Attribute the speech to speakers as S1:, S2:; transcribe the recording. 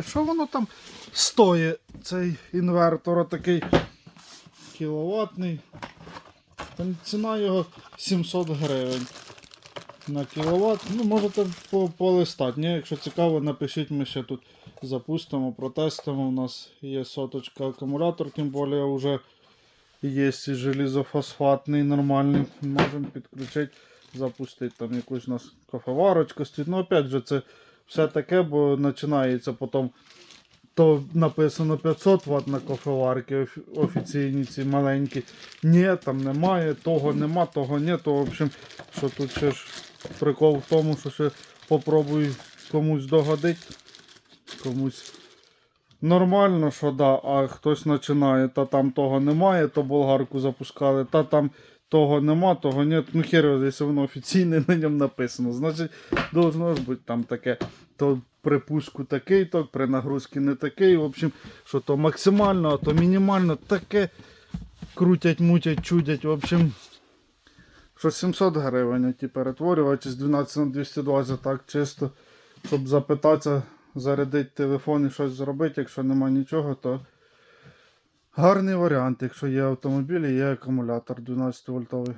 S1: запитати, що воно там стоїть, цей інвертор такий кіловатний. Там ціна його 700 гривень на кіловат. Ну, можете полистати. Ні, якщо цікаво, напишіть, ми ще тут запустимо, протестимо. У нас є соточка акумулятор, тим більше вже є і желізофосфатний нормальний. Можемо підключити, запустити там якусь у нас кофеварочку. Ну, опять же, це все таке, бо починається потім. То написано 500 Вт на кофеварки офіційні ці маленькі. Ні, там немає, того нема, того ні. То, в общем, що тут ще ж прикол в тому, що ще попробую комусь догодити. Комусь нормально, що да, а хтось починає, та там того немає, то болгарку запускали, та там того нема, того ні. Ну хер, якщо воно офіційне на ньому написано. Значить, должно ж бути там таке. То при пуску такий, то при нагрузці не такий. В общем, що то максимально, а то мінімально таке крутять, мутять, чудять. В общем, що 700 гривень ті перетворювачі з 12 на 220 так чисто, щоб запитатися, зарядити телефон і щось зробити. Якщо нема нічого, то гарний варіант. Якщо є автомобіль і є акумулятор 12 вольтовий.